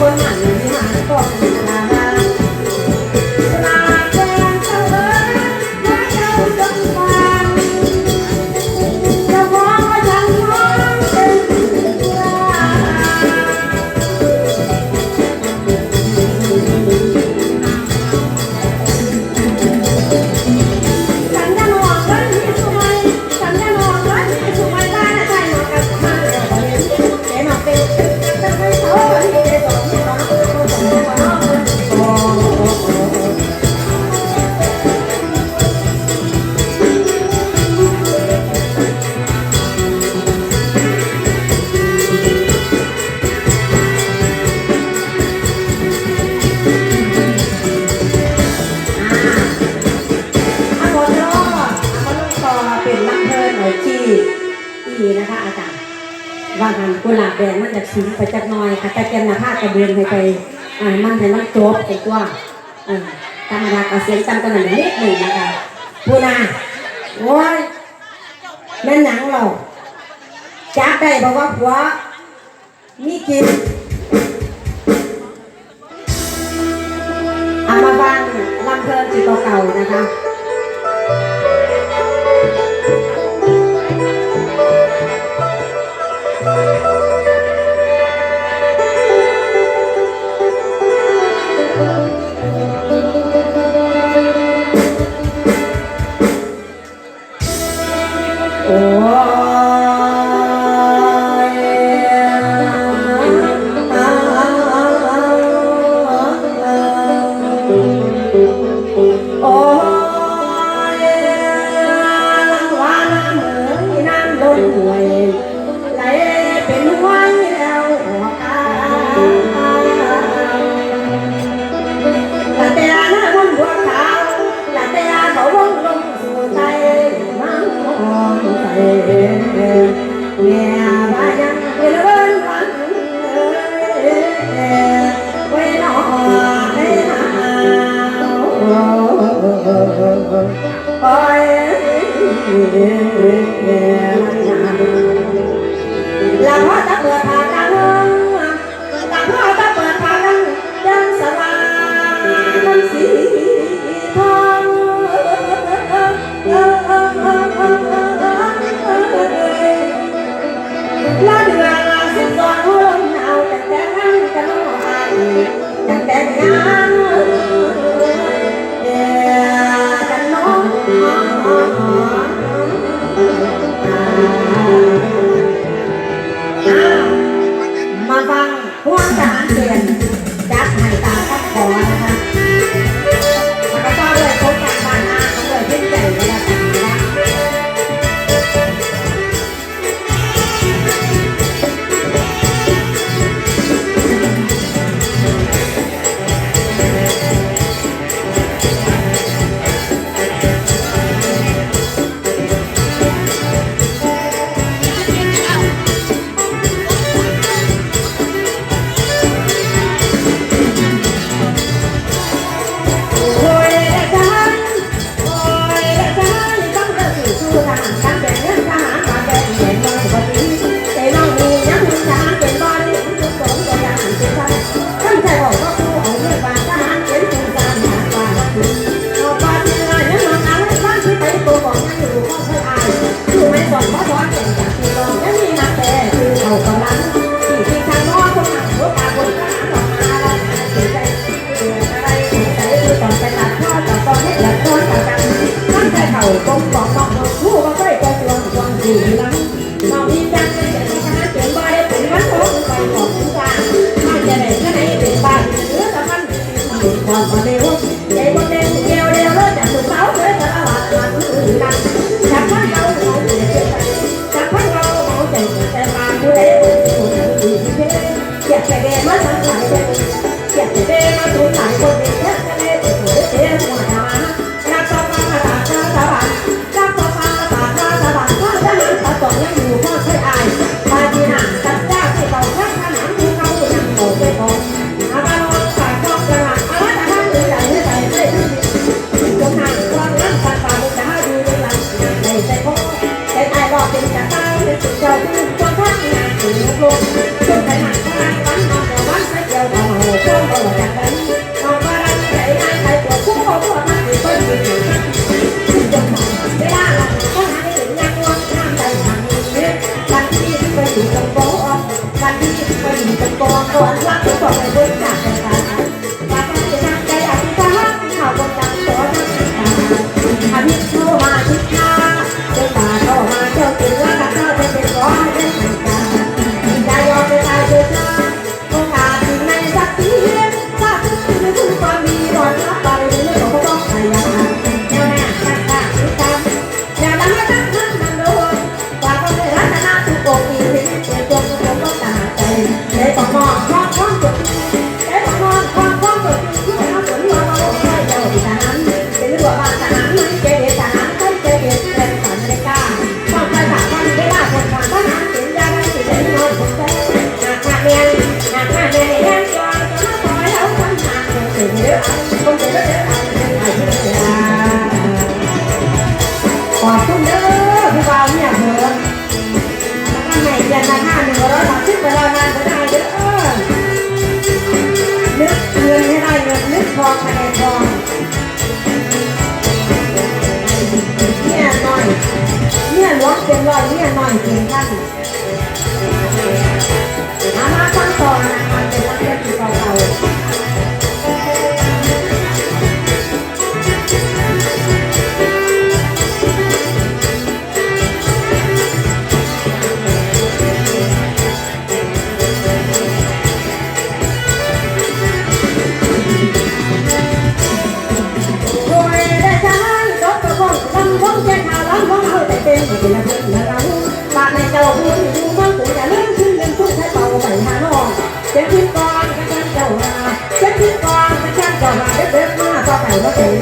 困难。 รียนไปไปอ่านมาแต่นักจบไปกว่าอ่าธรรมดาก็เสียงจำกันน่อนิดหนึ่งนะคะพูนาโอ้ยนั่นหนังเราจับได้บอกว่าหัวมีกินเอามาฟังลำเพลินจิตเก่าๆนะคะ 玩 เนี่ยหน่อยเนี่ยร้วงเป็นรอยเนี่ยหน่อยจริง 我 love.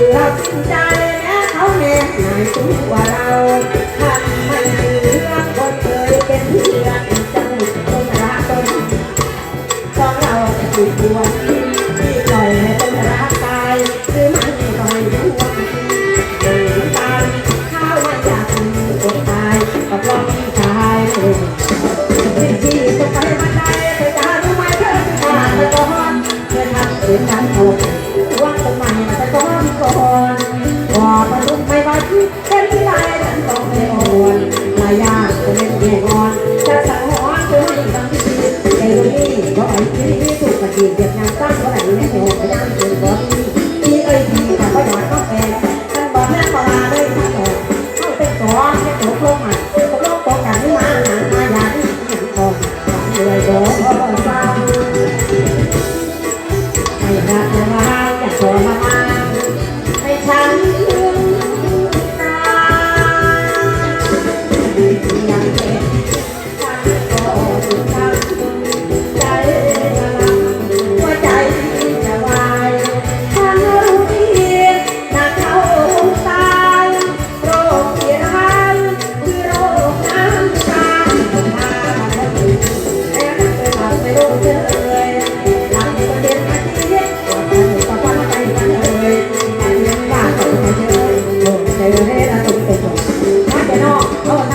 ลืองใจแม้เขาเน้นหนายสูงกว่าเราทำ Oh.